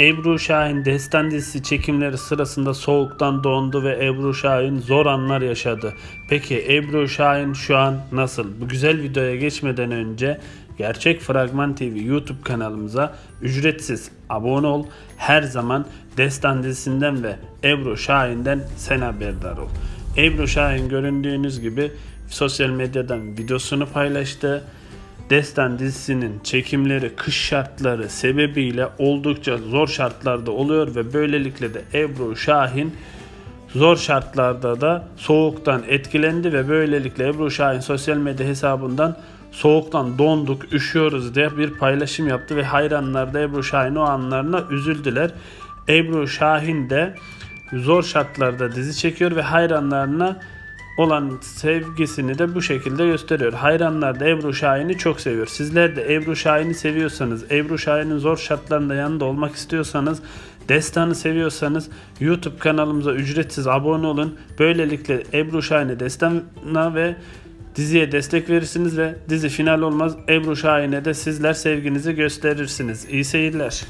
Ebru Şahin Destan dizisi çekimleri sırasında soğuktan dondu ve Ebru Şahin zor anlar yaşadı. Peki Ebru Şahin şu an nasıl? Bu güzel videoya geçmeden önce Gerçek Fragman TV YouTube kanalımıza ücretsiz abone ol. Her zaman Destan dizisinden ve Ebru Şahin'den sen haberdar ol. Ebru Şahin göründüğünüz gibi sosyal medyadan videosunu paylaştı. Destan dizisinin çekimleri kış şartları sebebiyle oldukça zor şartlarda oluyor ve böylelikle de Ebru Şahin zor şartlarda da soğuktan etkilendi ve böylelikle Ebru Şahin sosyal medya hesabından soğuktan donduk, üşüyoruz diye bir paylaşım yaptı ve hayranlar da Ebru Şahin o anlarına üzüldüler. Ebru Şahin de zor şartlarda dizi çekiyor ve hayranlarına olan sevgisini de bu şekilde gösteriyor. Hayranlar da Ebru Şahin'i çok seviyor. Sizler de Ebru Şahin'i seviyorsanız, Ebru Şahin'in zor şartlarında yanında olmak istiyorsanız, Destanı seviyorsanız YouTube kanalımıza ücretsiz abone olun. Böylelikle Ebru Şahin'e Destan'a ve diziye destek verirsiniz ve dizi final olmaz. Ebru Şahin'e de sizler sevginizi gösterirsiniz. İyi seyirler.